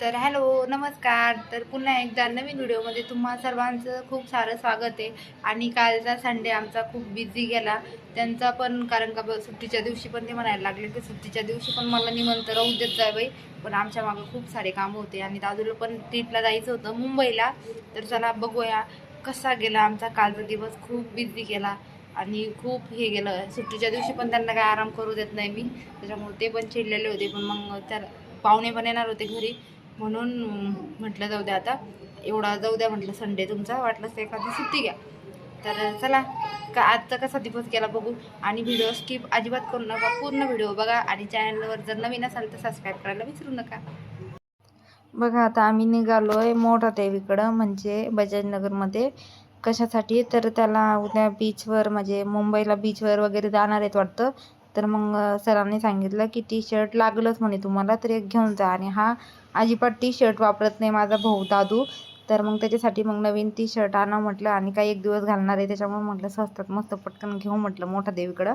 तर हॅलो नमस्कार. तर पुन्हा एकदा नवीन व्हिडिओमध्ये तुम्हा सर्वांचं खूप सारं स्वागत आहे. आणि कालचा संडे आमचा खूप बिझी गेला. त्यांचा पण कारण का ब- सुट्टीच्या दिवशी पण ते म्हणायला लागले की सुट्टीच्या दिवशी पण मला निमंत राहू देत जाय बाई. पण आमच्या मागं खूप सारे कामं होते. आणि दादूला पण ट्रीपला जायचं होतं मुंबईला. तर चला बघूया कसा गेला आमचा कालचा दिवस. खूप बिझी गेला. आणि खूप हे गेलं. सुट्टीच्या दिवशी पण त्यांना काय आराम करू देत नाही मी. त्याच्यामुळे ते पण चिडलेले होते. पण मग त्या पाहुणे पण येणार होते घरी. म्हणून म्हटलं जाऊ द्या आता. एवढा जाऊ द्या म्हटलं संडे तुमचा. वाटलंच एखादी सुट्टी घ्या. तर चला का आजचा कसा दिवस गेला बघू. आणि व्हिडिओ स्किप अजिबात करू नका. पूर्ण व्हिडिओ बघा आणि चॅनलवर जर नवीन असाल तर सबस्क्राईब करायला विसरू नका. बघा आता आम्ही निघालो आहे मोठा देवीकडं म्हणजे बजाजनगरमध्ये. कशासाठी? तर त्याला उद्या बीचवर म्हणजे मुंबईला बीचवर वगैरे जाणार आहेत वाटतं. तर मग सरांनी सांगितलं की टी शर्ट लागलंच म्हणे तुम्हाला तर एक घेऊन जा. आणि हा अजिबात टी शर्ट वापरत नाही माझा भाऊ दादू. तर मग त्याच्यासाठी मग नवीन टी शर्ट आणा म्हटलं आणि काही एक दिवस घालणार आहे. त्याच्यामुळे म्हटलं स्वस्तात मस्त पटकन घेऊ म्हटलं मोठा देवीकडं.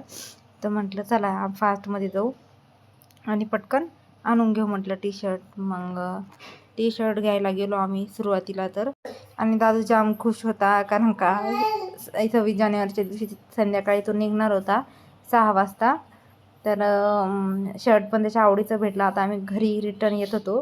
तर म्हटलं चला फास्टमध्ये जाऊ आणि पटकन आणून घेऊ म्हटलं टी शर्ट मग टी शर्ट घ्यायला गेलो आम्ही सुरुवातीला तर. आणि दादू जाम खुश होता कारण का सव्वीस जानेवारीच्या दिवशी संध्याकाळी तो निघणार होता सहा वाजता. तर शर्ट पण त्याच्या आवडीचं भेटला. आता आम्ही घरी रिटर्न येत होतो.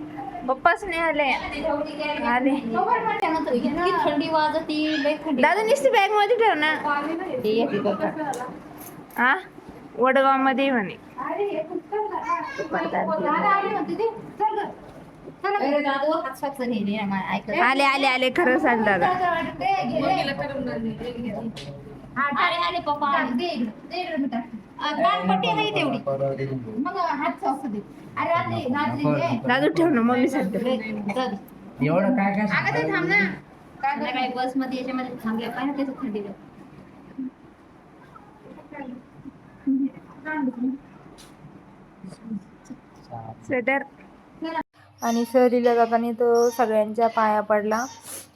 पप्पाच नाही आले आले थंडी वाजती लय थंडी दादू नुसती बॅगमध्ये ठेव ना हा वडगावमध्ये म्हणे आले आले आले खरं सांग दादा अरे अरे पप्पा कानपट्टी आहे तेवढी. मग हात असू दे. अरे रात्री रात्री दादू ठेव ना मम्मी सांगते. एवढं काय काय थांब ना. काय बसमध्ये याच्यामध्ये थांबले. पाहिजे त्याचं थंडी स्वेटर आणि सहलीला जाताना तो सगळ्यांच्या पाया पडला.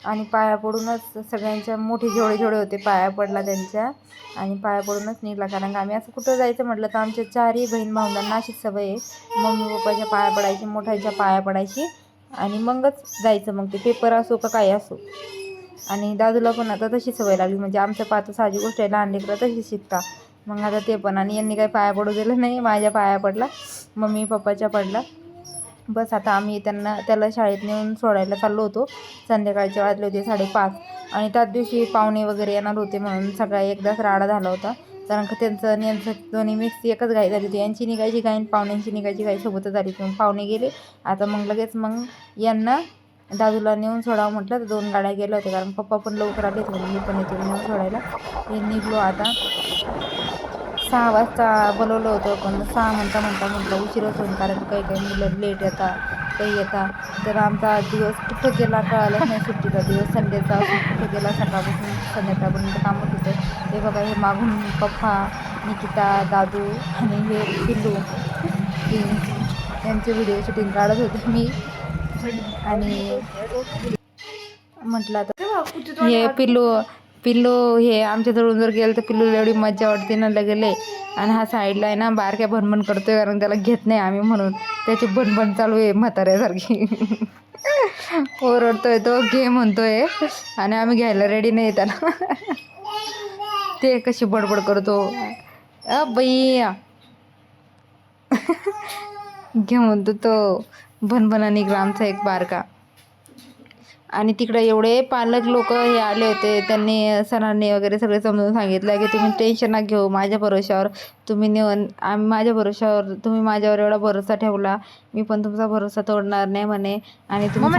आणि पाया पडूनच सगळ्यांच्या मोठे जेवढे जेवढे होते. पाया पडला त्यांच्या आणि पाया पडूनच निघला. कारण का आम्ही असं कुठं जायचं म्हटलं तर आमच्या चारही बहीण भावंडांना अशीच सवय आहे. मम्मी पप्पाच्या पाया पडायची मोठ्यांच्या पाया पडायची आणि मगच जायचं मग ते पेपर असो का काय असो. आणि दादूला पण आता तशी सवय लागली. म्हणजे आमचं पाहतं साधी गोष्ट आहे लहान लेकरं तशी शिकता मग आता ते पण. आणि यांनी काही पाया पडू दिलं नाही. माझ्या पाया पडला मम्मी पप्पाच्या पडला. बस आता आम्ही त्यांना त्याला शाळेत नेऊन सोडायला चाललो होतो. संध्याकाळचे वाजले होते साडेपाच. आणि त्याच दिवशी पाहुणे वगैरे येणार होते म्हणून सगळा एकदाच राडा झाला होता. कारण का त्यांचं आणि यांचं दोन्ही मिक्स एकच गाई झाली होती. यांची निघायची गाय आणि पाहुण्यांची निघायची गाय सोबतच झाली होती. मग पाहुणे गेले. आता मग लगेच मग यांना दादूला नेऊन सोडावं म्हटलं. तर दोन गाड्या गेल्या होत्या. कारण पप्पा पण लवकर आले होते मी पण येतो नेऊन सोडायला. हे निघलो आता. सहा वाजता बोलवलं होतं पण सहा म्हणता म्हणता म्हटलं उशीरच होईल कारण काही काही मुलं लेट येतात काही येतात तर आमचा दिवस कुठं गेला कळालंच नाही सुट्टीचा दिवस. संडेचा कुठं गेला सकाळपासून संध्याकाळपर्यंत कामच होतं. हे बघा हे मागून पप्पा निकिता दादू आणि हे पिल्लू यांचे व्हिडिओ शूटिंग काढत होते मी. आणि म्हटलं तर हे पिल्लू पिल्लू हे आमच्या जवळून जर गेलं तर पिल्लूला एवढी मजा वाटते ना लगेले. आणि हा साईडला आहे ना बारक्या भनभन करतोय कारण त्याला घेत नाही आम्ही म्हणून. त्याची भनभन चालू आहे म्हाताऱ्यासारखी. ओरडतोय तो घे म्हणतोय. आणि आम्ही घ्यायला रेडी नाही त्याला. ते कशी बडबड करतो. अ बाई. घे म्हणतो तो भनभन आणि ग्रामचा एक बारका. आणि तिकडे एवढे पालक लोक हे आले होते त्यांनी सरांनी वगैरे सगळे समजून सांगितलं की तुम्ही टेन्शन नका घेऊ माझ्या भरोश्यावर तुम्ही नेऊन आम्ही माझ्या भरोश्यावर तुम्ही माझ्यावर एवढा भरोसा ठेवला मी पण तुमचा भरोसा तोडणार नाही म्हणे. आणि तुम्ही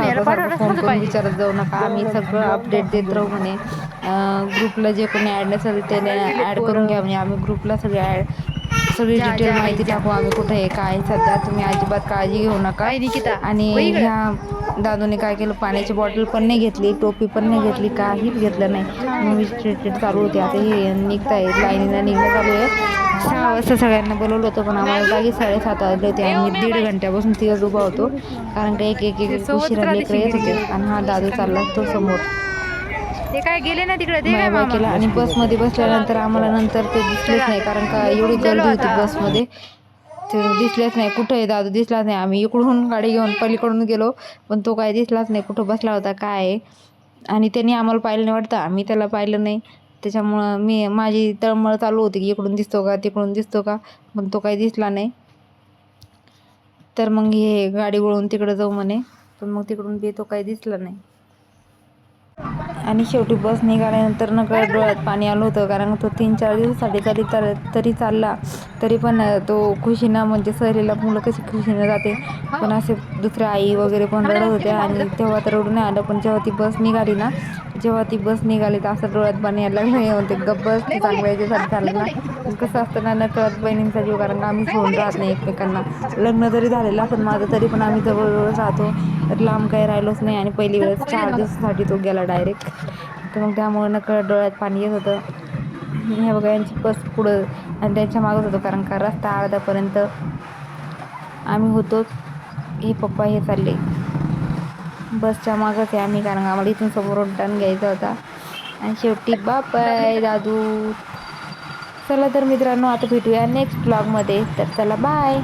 फोन करून विचारत जाऊ नका आम्ही सगळं अपडेट देत राहू म्हणे. ग्रुपला जे कोणी ॲड नसेल त्याने ॲड करून घ्या म्हणजे आम्ही ग्रुपला सगळे ॲड सगळी डिटेल माहिती टाकू आम्ही कुठे आहे काय सध्या. तुम्ही अजिबात काळजी घेऊ नका. आणि ह्या दादूने काय केलं? पाण्याची बॉटल पण नाही घेतली टोपी पण नाही घेतली काहीच घेतलं नाही. मूवी ट्रीटमेंट चालू होती. आता हे निघताय. लाईनीला निघणं चालू आहे. सहा वाजता सगळ्यांना बोलवलं होतं पण आम्हाला जागी साडेसात वाजले होते. आम्ही दीड घंट्यापासून तिथंच उभा होतो. कारण का एक एक एक उशिरा लेकरं येत होते. आणि हा दादू चालला तो समोर. ते काय गेले ना तिकडे? ते? केला. आणि बसमध्ये बसल्यानंतर आम्हाला नंतर ते दिसलेच नाही. कारण का एवढी गर्दी होती बसमध्ये. ते दिसलेच नाही. कुठं आहे दादू दिसलाच नाही. आम्ही इकडून गाडी घेऊन पलीकडून गेलो पण तो काय दिसलाच नाही. कुठं बसला होता काय आहे? आणि त्यांनी आम्हाला पाहिलं नाही वाटतं. आम्ही त्याला पाहिलं नाही. त्याच्यामुळं मी माझी तळमळ चालू होती की इकडून दिसतो का तिकडून दिसतो का? पण तो काही दिसला नाही. तर मग हे गाडी वळून तिकडं जाऊ म्हणे. पण मग तिकडून बी तो काही दिसला नाही. आणि शेवटी बस निघाल्यानंतर न डोळ्यात पाणी आलं होतं कारण तो तीन चार दिवसासाठी कधी तर तरी चालला तरी पण तो खुशीनं म्हणजे सहलीला मुलं कशी खुशीनं जाते पण असे दुसऱ्या आई वगैरे पण रडत होत्या आणि तेव्हा तर रडून नाही आलं पण जेव्हा ती बस निघाली ना जेव्हा ती बस निघाली तर असं डोळ्यात पाणी यायला लागलं. होते म्हणते गब्बस चांगलं याच्यासाठी झालं ना. कसं असतं ना नकळत बहिणींचा जीव कारण का आम्ही सोडून राहत नाही एकमेकांना. लग्न जरी झालेलं असेल माझं तरी पण आम्ही जवळजवळ राहतो. तर लांब काही राहिलोच नाही आणि पहिली वेळेस चार दिवसासाठी तो गेला डायरेक्ट तर मग त्यामुळे नकळत डोळ्यात पाणी येत होतं. हे बघा यांची बस पुढं आणि त्यांच्या मागत होतो कारण का? रस्ता अर्ध्यापर्यंत आम्ही होतोच. हे पप्पा हे चालले. बसच्या मागच आहे आम्ही कारण आम्हाला इथून समोरून टर्न घ्यायचा होता. आणि शेवटी बाय दादू. चला तर मित्रांनो आता भेटूया नेक्स्ट ब्लॉगमध्ये तर चला बाय